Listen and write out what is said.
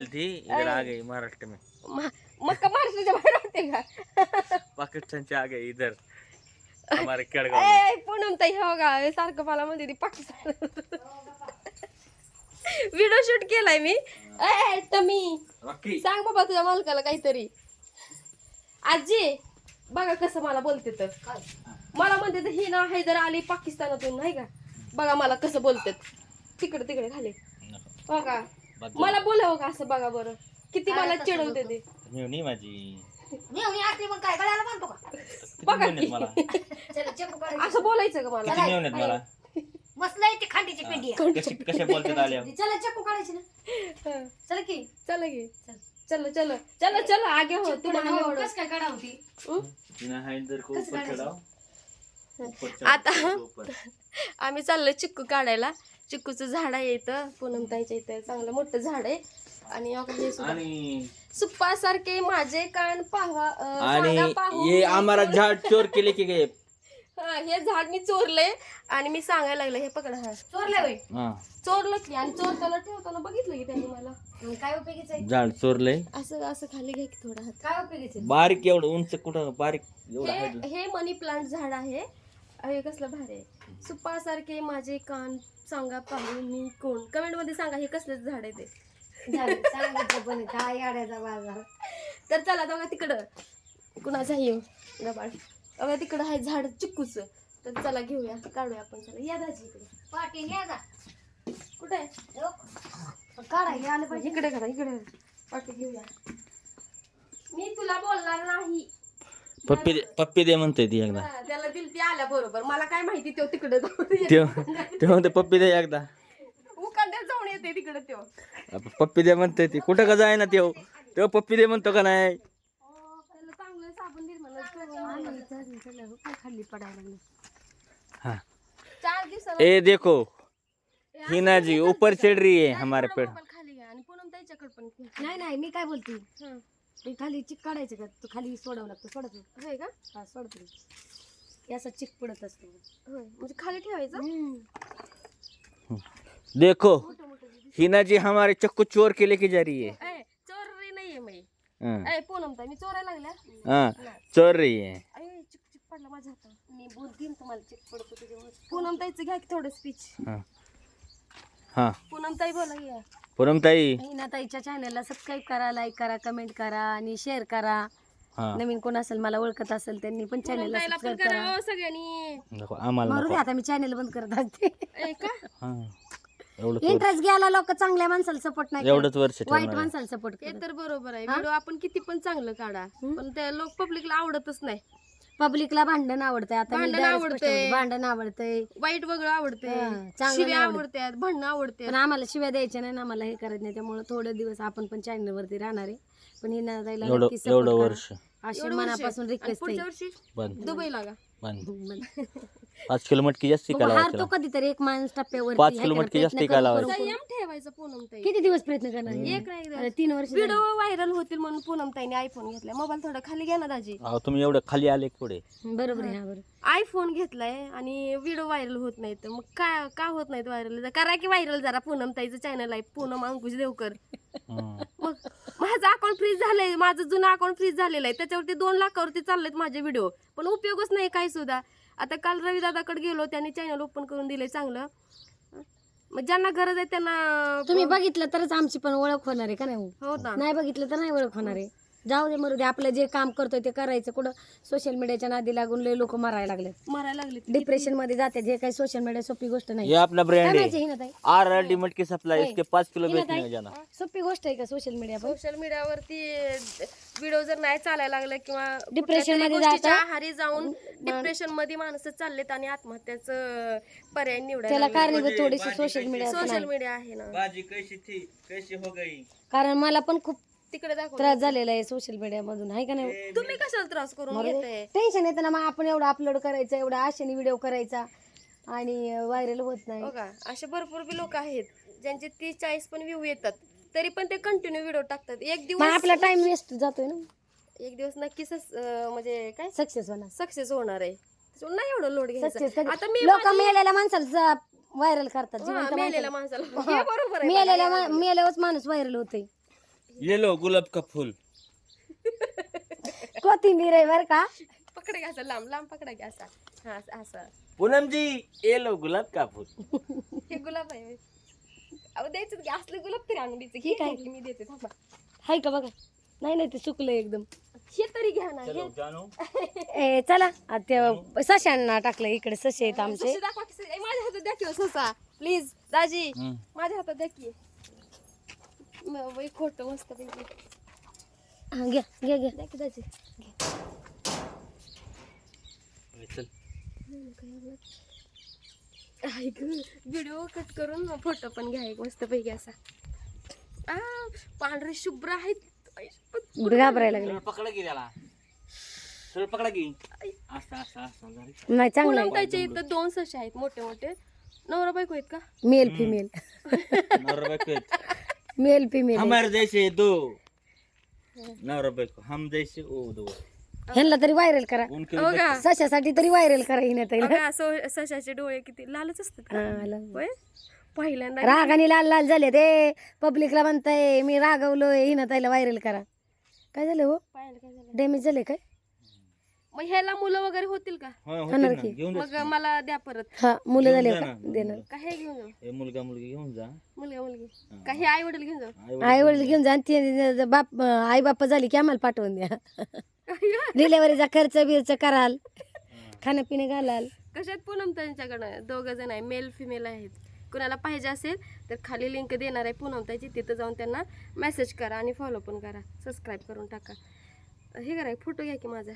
थी इधर आ गई महाराष्ट्र में. मक्का महाराष्ट्राच्या बाहेर होते का? पाकिस्तान से आ गई इधर हमारे केड़गांव में ए पूनम ताई हो का? सारखं मला म्हणते ती पाकिस्तान. व्हिडिओ शूट केलाय मी. ए टमी सांग बाबा तुझ्या मालकाला काहीतरी. आजी बघा कसं मला बोलते तर. मला म्हणते तर ही ना हैदर आली पाकिस्तानातून नाही का? बघा मला कसं बोलतात तिकडे तिकडे खाली हो का? मला बोलावं का असं बघा बरं? किती मला चिडवते ते. नाही माझी. मेवणी मग काय गळ्याला बांधतो का? बघा. मला? चला काढायची. असं बोलायचं का मला? मस्त आहे ती खांडीची पेंडी. आहे. कशी कशा बोलतात आल्या? चला चेपू काढायची ना. चला की. चला की. चलो. चलो चलो. चलो आगे हो तुम्हाला हो, एवढं. कसं काय काढा होती हं? तिने हैदर को कसं ऊपर काढायचं? चढ़ाओ ऊपर चढ़ाओ, आता- ऊपर आम्ही चाललोय चिक्कू काढायला. चिक्कूचं झाड आहे इथं पूनमताईच्या इथं. चांगलं मोठं झाड आहे. आणि हे सुद्धा- आणि सुप्पासारखे माझे कान पाहावा अं, आणि सांगा पाहू ये मी हमारा कोण- झाड चोर के लेके गए हा, हे झाड मी चोरले आणि मी सांगायला लागले हे पकडा हा. चोरले होय? हा. चोरलं की आणि चोरताना ठेवताना बघितलं की त्यांनी मला. मग काय उपयोगीच आहे? झाड चोरलंय असं असं खाली घ्या की थोडा हात. काय उपयोगीच आहे? बारीक एवढं उंच कुठं बारीक एवढं हे हे मनी प्लांट झाड आहे. हे कसलं भारी आहे? सुप्पासारखे माझे कान सांगा पाहू मी कोण? कमेंटमध्ये सांगा हे कसलं झाड आहे ते. झालं, सांगितलं पण काय बाजार. तर चला बघा तिकडं. कुणाचा हे गबाळ. बघा तिकडं आहे झाड चिक्कूच. तर चला घेऊया काढूया आपण चला या दाजी इकडे. पाठी न्या जा. कुठे आहे? हो. काढायला आलं पाहिजे. इकडे करा इकडे पाठी घेऊया. मी तुला बोलणार नाही. पप्पी दे पप्पी दे म्हणतोय ती एकदा. हा, त्याला दिल ती आल्या बरोबर. मला काय माहिती तो तिकडे ते ते म्हणते पप्पी दे एकदा. उकांड्यात जाऊन येते तिकडे तो पप्पी दे म्हणतोय ती. कुठं का जाय ना त्यो तो पप्पी दे म्हणतो का नाही? त्याला चांगलं साबण खाली पडायला लागली. हाँ. चार दिवसाला ए देखो. हिना जी ऊपर चढ़ रही है हमारे पेड़. पण खाली घ्या आणि पूनम त्याच्याकडे पण. नाही नाही मी काय बोलते? हं. ते खाली चिक काढायचं का? तू खाली सोडावं लागतं सोडत नाही. होय का? हा सोडतो हे असं चिक पडत असतो. होय. म्हणजे खाली ठेवायचं? देखो हिना जी हमारे चक्कू चोर के लेके जा रही है? ए चोरी नाहीये मी हाँ, ए पूनम ताई मी चोरायला लागल्या? हाँ चोर रही है. अरे चिक चिक पडला माझ्या हातात मी बोलते ना तुम्हाला चिक पडतो तुझ्यामुळे पूनम ताईचं घ्या की थोडं स्पीच हाँ. हाँ. पूनम ताई बोला घ्या पूनम ताई ताईच्या चॅनलला सबस्क्राईब करा लाईक करा कमेंट करा आणि शेअर करा. हाँ. नवीन कोण असेल मला ओळखत असेल त्यांनी पण पूनम चॅनलला ताईला पण सबस्क्राईब करा करा. हो सगळ्यांनी. नको आम्हाला मारू नको. दे आता मी चॅनल बंद करत असते. ए का? हा. एवढंच वर्ष इंटरेस्ट घ्यायला लोक चांगल्या माणसाला सपोर्ट नाही एवढंच वर्ष. वाईट ठेवणार. माणसाला सपोर्ट करत. तर बरोबर आहे. व्हिडिओ आपण किती पण चांगलं काढा. पण ते लोक पब्लिकला आवडतच नाही. पब्लिकला भांडण आवडतंय. आता मी भांडण direct स्पष्ट आवडतंय. बोलते. भांडण आवडतंय. वाईट वेगळं आवडते हा, चांगलं शिव्या नाही आवडत. आवडतात भांडणं आवडते पण आम्हाला शिव्या द्यायच्या नाही ना आम्हाला हे करायचं नाही. त्यामुळे थोडे दिवस आपण पण चॅनल वरती राहणार आहे. पण ही नादायला एवढं नक्की support एवढं करा. वर्ष. अशी मनापासून रिक्वेस्ट पुढच्या वर्षी बंद. दुबई लागा बंद. पाच किलो मटकी जास्ती का लावायची हारतो कधीतरी एक माणूस टप्प्यावर पाच किलो मटकी जास्ती संयम ठेवायचा पूनम ताई. किती दिवस प्रयत्न करणार? एक तीन वर्ष. व्हिडिओ व्हायरल होतील म्हणून पूनम ताईने आयफोन घेतलाय. मोबाईल थोडा खाली घ्या ना दाजी. अहो तुम्ही एवढं खाली आले पुढे. बरोबर आहे हा. बरोबर. आयफोन घेतलाय आणि व्हिडिओ व्हायरल होत नाही तर मग का का होत नाहीत व्हायरल? करा की व्हायरल जरा पूनम ताईचं चॅनल आहे. पूनम अंकुश देवकर. हम्म. मग माझं अकाउंट फ्रीज झालंय. माझं जुनं अकाउंट फ्रीज झालेलं आहे. त्याच्यावरती दोन लाखावरती चाललेत माझे व्हिडिओ. पण उपयोगच नाही काही सुद्धा. आता काल रवी दादाकडे गेलो त्यांनी चॅनल ओपन करून दिले चांगलं. मग ज्यांना गरज आहे त्यांना तुम्ही बघितलं तरच आमची पण ओळख होणार आहे का नाही हो? हो ना. नाही बघितलं तर नाही ओळख होणार आहे. जाऊ दे मरू दे आपलं जे काम करतोय ते करायचं. कुठं सोशल मीडियाच्या नादी लागून लय लोक मरायला लागले मरायला लागले डिप्रेशनमध्ये जाते जे काही सोशल मीडिया सोपी गोष्ट नाही. ये अपना ब्रांड आर आर डी मटकी सप्लाई इसके पाँच किलो बेचने में जाना सोपी गोष्ट आहे का सोशल मीडिया पण? सोशल मीडियावरती व्हिडिओ जर नाही चालायला लागला किंवा कुठल्यातरी मध्ये गोष्टीच्या जाता. आहारी जाऊन डिप्रेशनमध्ये माणसं चाललेत आणि आत्महत्याचं पर्याय निवडायला त्याला कारणीभूत थोडीशी सोशल मीडिया सोशल मीडिया आहे ना. बाजी कैसी थी कैसी हो गई? कारण मला पण खूप तिकडे दाखव त्रास झालेला आहे सोशल मीडिया मधून आहे का नाही? तुम्ही कशाला त्रास करून घेताय? टेन्शन येतं ना मग आपण एवढं अपलोड करायचं एवढं आशेने व्हिडिओ करायचा आणि व्हायरल होत नाही. असे भरपूर बी लोक आहेत ज्यांचे तीस चाळीस पण व्ह्यू येतात तरी पण ते कंटिन्यू व्हिडिओ टाकतात. एक मग दिवस आपला टाइम वेस्ट जातोय ना? एक दिवस नक्कीच अं, म्हणजे काय? सक्सेस होणार. सक्सेस होणार आहे. त्याच्यामुळे नाही एवढं लोड सक्सेस घ्यायचं आता मी लोक मेलेल्या माणसाला व्हायरल करतात हा, जिवंत मेलेल्या माणसाला. हे बरोबर आहे मेलेल्या मा- मेल्यावरच माणूस व्हायरल होतोय. येलो गुलाब का फुल. कोथिंबीर आहे बरं का? पकडा घ्या असं लांब लांब पकडा घ्या असा. हा असं- असं पूनम जी येलो गुलाब का फुल. हे गुलाब आहे. अहो द्यायचं की असलं गुलाब तरी आणून द्यायचं हे काय मी देते थांबा. हाय का बघा? नाही नाही ते सुकलं एकदम. हे तरी घ्या ना हे. जानू. ए चला. आ, ते सशांना टाकलं इकडे सशे आहेत आमचे. सशी दाखवा की सशी. ए, माझ्या हातात द्या की हो ससा. प्लीज दाजी. हम्म. माझ्या हातात द्या की. बाई, खोटं मस्त पैकी हा, घ्या घ्या घ्या. द्या की चल. व्हिडिओ कट करून फोटो पण घ्या एक मस्त पैकी असा. आ, पांढरे शुभ्र आहेत. घाबरायला लागले. पकडा की त्याला. सरळ पकडा की. असं असं असं झालं. नाही चांगलं आहे. ताईच्या इथं दोन ससे आहेत मोठे मोठे. नवरा बायको आहेत का? मेल फिमेल नवरा बायको आहेत. मेल फिमेल हमारे जैसे दो। नवरा बायको हम जैसे ओ दो। ह्यांना तरी व्हायरल करा. उनके हो का? सशासाठी तरी व्हायरल करा हिने अगं, सो- सशाचे डोळे किती लालच असतात का होय? पहिल्यांदा रागाने लाल लाल झाले ते. पब्लिकला म्हणताय मी रागवलोय हिनं ताईला व्हायरल करा. काय झालं हो? पाहायला काय झालं? डॅमेज झाले काय? मग ह्याला मुलं वगैरे होतील का? होय, होतील होणार ना. की. घेऊन जा मग मला द्या परत. हा मुलं झाले का. देणार. का हे घेऊन जाऊ हे मुलगा मुलगी घेऊन जा. मुलगा मुलगी. का हे आई वडील घेऊन जाऊ आई वडील घेऊन जा. आणि ते बाप आई बाप्पा झाली की आम्हाला पाठवून द्या. डिलेवरीचा खर्च बिर्च कराल. खाणं पिणं घालाल. कशात पूनम त्यांच्याकडं दोघं जण आहे मेल फिमेल आहेत. कुणाला पाहिजे असेल तर खाली लिंक देणार आहे पूनम ताईची तिथं जाऊन त्यांना मेसेज करा आणि फॉलो पण करा. सबस्क्राईब करून टाका. हे करा फोटो घ्या की माझा.